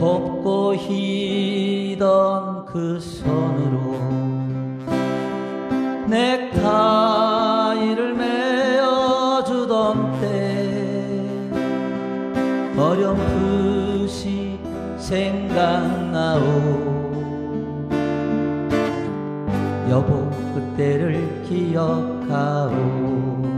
곱고 희던 그 손으로 넥타이를 메어주던 때 어렴풋이 생각나오. 여보 그때를 기억하오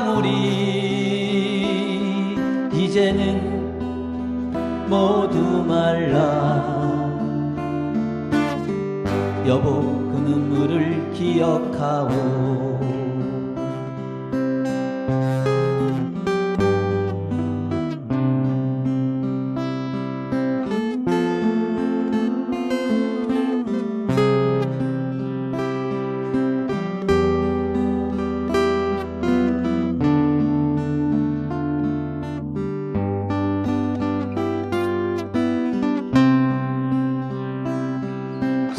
방울이 이제는 모두 말라. 여보 그 눈물을 기억하오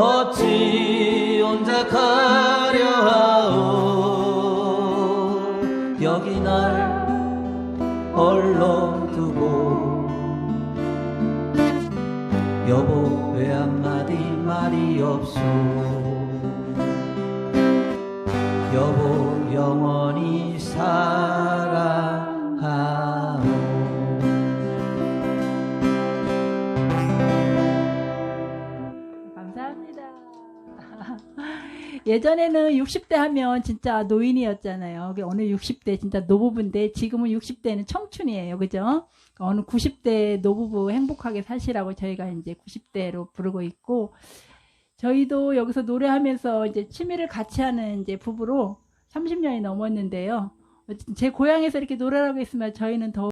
어찌 혼자 가려 하오? 여기 날 홀로 두고. 여보 왜 한마디 말이 없소 예전에는 60대 하면 진짜 노인이었잖아요. 어느 60대 진짜 노부부인데 지금은 60대는 청춘이에요. 그죠? 어느 90대 노부부 행복하게 사시라고 저희가 이제 90대로 부르고 있고 저희도 여기서 노래하면서 이제 취미를 같이 하는 이제 부부로 30년이 넘었는데요. 제 고향에서 이렇게 노래를 하고 있으면 저희는 더